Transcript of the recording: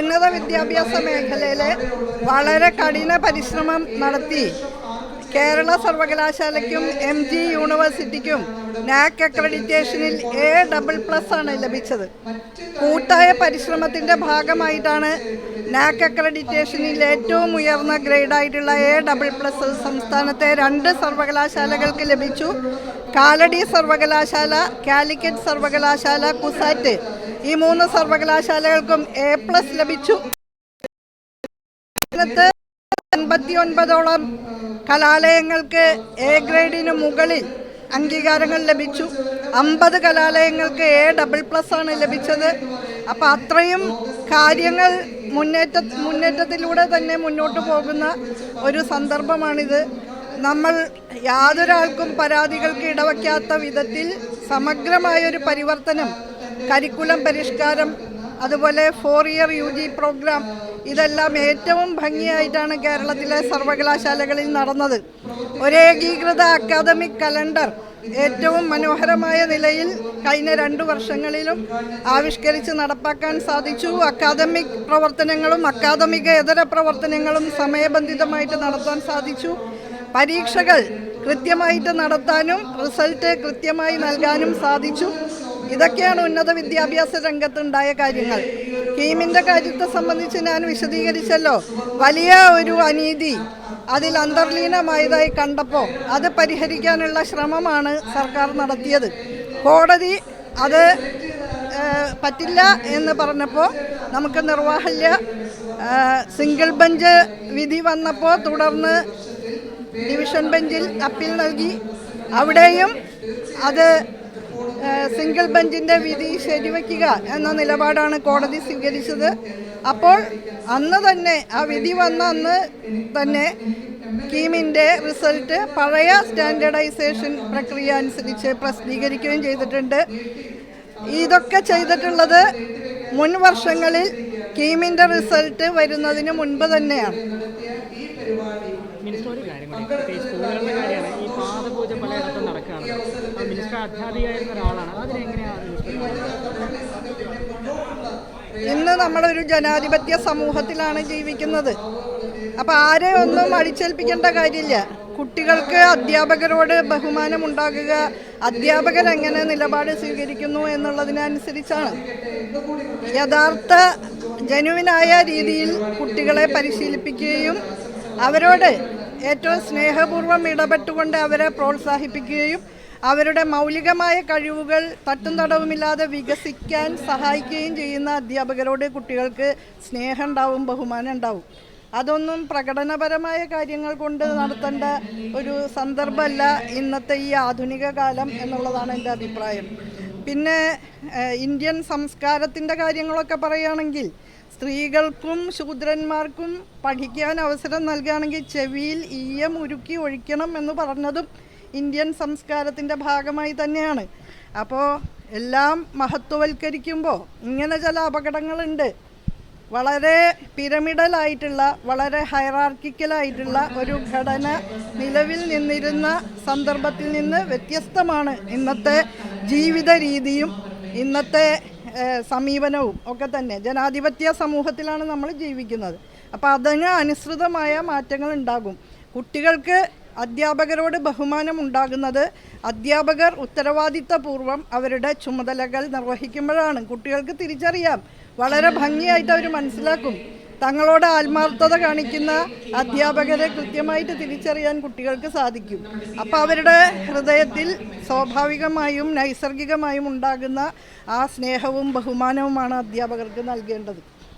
ഉന്നത വിദ്യാഭ്യാസ മേഖലയിൽ വളരെ കഠിന പരിശ്രമം നടത്തി കേരള സർവകലാശാലയ്ക്കും എം ജി യൂണിവേഴ്സിറ്റിക്കും നാക് അക്രഡിറ്റേഷനിൽ എ ഡബിൾ പ്ലസ് ആണ് ലഭിച്ചത്. കൂട്ടായ പരിശ്രമത്തിന്റെ ഭാഗമായിട്ടാണ് നാക് അക്രഡിറ്റേഷനിൽ ഏറ്റവും ഉയർന്ന ഗ്രേഡായിട്ടുള്ള എ ഡബിൾ പ്ലസ് സംസ്ഥാനത്തെ രണ്ട് സർവകലാശാലകൾക്ക് ലഭിച്ചു. കാലടി സർവകലാശാല കാലിക്കറ്റ് സർവകലാശാല കുസാറ്റ് ഈ മൂന്ന് സർവകലാശാലകൾക്കും എ പ്ലസ് ലഭിച്ചു. എൺപത്തിയൊൻപതോളം കലാലയങ്ങൾക്ക് എ ഗ്രേഡിന് മുകളിൽ അംഗീകാരങ്ങൾ ലഭിച്ചു. അമ്പത് കലാലയങ്ങൾക്ക് എ ഡബിൾ പ്ലസ് ആണ് ലഭിച്ചത്. അപ്പം അത്രയും കാര്യങ്ങൾ മുന്നേറ്റ മുന്നേറ്റത്തിലൂടെ തന്നെ മുന്നോട്ട് പോകുന്ന ഒരു സന്ദർഭമാണിത്. നമ്മൾ യാതൊരാൾക്കും പരാതികൾക്ക് ഇടവയ്ക്കാത്ത വിധത്തിൽ സമഗ്രമായൊരു പരിവർത്തനം കരിക്കുലം പരിഷ്കാരം അതുപോലെ four year U G programme ഇതെല്ലാം ഏറ്റവും ഭംഗിയായിട്ടാണ് കേരളത്തിലെ സർവകലാശാലകളിൽ നടന്നത്. ഒരേകീകൃത അക്കാദമിക് കലണ്ടർ ഏറ്റവും മനോഹരമായ നിലയിൽ കഴിഞ്ഞ രണ്ടു വർഷങ്ങളിലും ആവിഷ്കരിച്ച് നടപ്പാക്കാൻ സാധിച്ചു. അക്കാദമിക് പ്രവർത്തനങ്ങളും അക്കാദമികേതര പ്രവർത്തനങ്ങളും സമയബന്ധിതമായിട്ട് നടത്താൻ സാധിച്ചു. പരീക്ഷകൾ കൃത്യമായിട്ട് നടത്താനും റിസൾട്ട് കൃത്യമായി നൽകാനും സാധിച്ചു. ഇതൊക്കെയാണ് ഉന്നത വിദ്യാഭ്യാസ രംഗത്തുണ്ടായ കാര്യങ്ങൾ. കീമിന്റെ കാര്യത്തെ സംബന്ധിച്ച് ഞാൻ വിശദീകരിച്ചല്ലോ. വലിയ ഒരു അനീതി അതിൽ അന്തർലീനമായതായി കണ്ടപ്പോൾ അത് പരിഹരിക്കാനുള്ള ശ്രമമാണ് സർക്കാർ നടത്തിയത്. കോടതി അത് പറ്റില്ല എന്ന് പറഞ്ഞപ്പോൾ നമുക്ക് നിർവാഹല്യ സിംഗിൾ ബെഞ്ച് വിധി വന്നപ്പോൾ തുടർന്ന് ഡിവിഷൻ ബെഞ്ചിൽ അപ്പീൽ നൽകി. അവിടെയും അത് സിംഗിൾ ബെഞ്ചിന്റെ വിധി ശരിവയ്ക്കുക എന്ന നിലപാടാണ് കോടതി സ്വീകരിച്ചത്. അപ്പോൾ അന്ന് തന്നെ ആ വിധി വന്ന അന്ന് തന്നെ കീമിന്റെ റിസൾട്ട് പഴയ സ്റ്റാൻഡേർഡൈസേഷൻ പ്രക്രിയ അനുസരിച്ച് പ്രസിദ്ധീകരിക്കുകയും ചെയ്തിട്ടുണ്ട്. ഇതൊക്കെ ചെയ്തിട്ടുള്ളത് മുൻ വർഷങ്ങളിൽ കീമിന്റെ റിസൾട്ട് വരുന്നതിന് മുൻപ് തന്നെയാണ്. ഈ പാദപൂജ പലയിടത്തും ഒരാളാണ്. ഇന്ന് നമ്മളൊരു ജനാധിപത്യ സമൂഹത്തിലാണ് ജീവിക്കുന്നത്. അപ്പോൾ ആരെ ഒന്നും അടിച്ചേൽപ്പിക്കേണ്ട കാര്യമില്ല. കുട്ടികൾക്ക് അധ്യാപകരോട് ബഹുമാനം ഉണ്ടാകുക അധ്യാപകർ എങ്ങനെ നിലപാട് സ്വീകരിക്കുന്നു എന്നുള്ളതിനനുസരിച്ചാണ്. യഥാർത്ഥ ജനുവിനായ രീതിയിൽ കുട്ടികളെ പരിശീലിപ്പിക്കുകയും അവരോട് ഏറ്റവും സ്നേഹപൂർവം ഇടപെട്ടുകൊണ്ട് അവരെ പ്രോത്സാഹിപ്പിക്കുകയും അവരുടെ മൗലികമായ കഴിവുകൾ തട്ടും തടവുമില്ലാതെ വികസിക്കാൻ സഹായിക്കുകയും ചെയ്യുന്ന അധ്യാപകരോട് കുട്ടികൾക്ക് സ്നേഹം ഉണ്ടാവും ബഹുമാനം ഉണ്ടാവും. അതൊന്നും പ്രകടനപരമായ കാര്യങ്ങൾ കൊണ്ട് നടത്തേണ്ട ഒരു സന്ദർഭമല്ല ഇന്നത്തെ ഈ ആധുനിക കാലം എന്നുള്ളതാണ് എന്റെ അഭിപ്രായം. പിന്നെ ഇന്ത്യൻ സംസ്കാരത്തിന്റെ കാര്യങ്ങളൊക്കെ പറയുകയാണെങ്കിൽ സ്ത്രീകൾക്കും ശൂദ്രന്മാർക്കും പഠിക്കാൻ അവസരം നൽകുകയാണെങ്കിൽ ചെവിയിൽ ഈയം ഉരുക്കി ഒഴിക്കണം എന്ന് പറഞ്ഞതും ഇന്ത്യൻ സംസ്കാരത്തിന്റെ ഭാഗമായി തന്നെയാണ്. അപ്പോൾ എല്ലാം മഹത്വവൽക്കരിക്കുമ്പോൾ ഇങ്ങനെ ചില അപകടങ്ങളുണ്ട്. വളരെ പിരമിഡലായിട്ടുള്ള വളരെ ഹൈറാർക്കിക്കലായിട്ടുള്ള ഒരു ഘടന നിലവിൽ നിന്നിരുന്ന സന്ദർഭത്തിൽ നിന്ന് വ്യത്യസ്തമാണ് ഇന്നത്തെ ജീവിത രീതിയും ഇന്നത്തെ സമീപനവും ഒക്കെ തന്നെ. ജനാധിപത്യ സമൂഹത്തിലാണ് നമ്മൾ ജീവിക്കുന്നത്. അപ്പോൾ അതിന് അനുസൃതമായ മാറ്റങ്ങൾ ഉണ്ടാകും. കുട്ടികൾക്ക് അധ്യാപകരോട് ബഹുമാനം ഉണ്ടാകുന്നത് അധ്യാപകർ ഉത്തരവാദിത്തപൂർവം അവരുടെ ചുമതലകൾ നിർവഹിക്കുമ്പോഴാണ്. കുട്ടികൾക്ക് തിരിച്ചറിയാം. വളരെ ഭംഗിയായിട്ട് അവർ മനസ്സിലാക്കും. തങ്ങളോട് ആത്മാർത്ഥത കാണിക്കുന്ന അധ്യാപകരെ കൃത്യമായിട്ട് തിരിച്ചറിയാൻ കുട്ടികൾക്ക് സാധിക്കും. അപ്പോൾ അവരുടെ ഹൃദയത്തിൽ സ്വാഭാവികമായും നൈസർഗികമായും ഉണ്ടാകുന്ന ആ സ്നേഹവും ബഹുമാനവുമാണ് അധ്യാപകർക്ക് നൽകേണ്ടത്.